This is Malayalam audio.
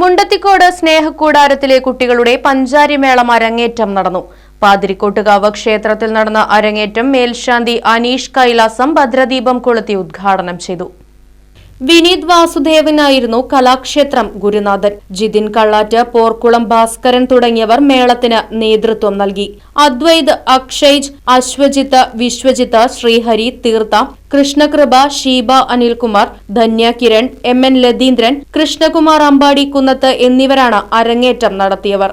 മുണ്ടത്തിക്കോട് സ്നേഹക്കൂടാരത്തിലെ കുട്ടികളുടെ പഞ്ചാരിമേളം അരങ്ങേറ്റം നടന്നു. പാതിരിക്കോട്ടുകാവ് ക്ഷേത്രത്തിൽ നടന്ന അരങ്ങേറ്റം മേൽശാന്തി അനീഷ് കൈലാസം ഭദ്രദീപം കൊളുത്തി ഉദ്ഘാടനം ചെയ്തു. വിനീത് വാസുദേവനായിരുന്നു കലാക്ഷേത്രം ഗുരുനാഥൻ. ജിതിൻ കള്ളാറ്റ് പോർക്കുളം ഭാസ്കരൻ തുടങ്ങിയവർ മേളത്തിന് നേതൃത്വം നൽകി. അദ്വൈത് അക്ഷയ്ജ് അശ്വജിത്ത് വിശ്വജിത്ത് ശ്രീഹരി തീർത്ഥ കൃഷ്ണകൃപ ഷീബ അനിൽകുമാർ ധന്യ കിരൺ എം എൻ ലതീന്ദ്രൻ കൃഷ്ണകുമാർ അമ്പാടി കുന്നത്ത് എന്നിവരാണ് അരങ്ങേറ്റം നടത്തിയവർ.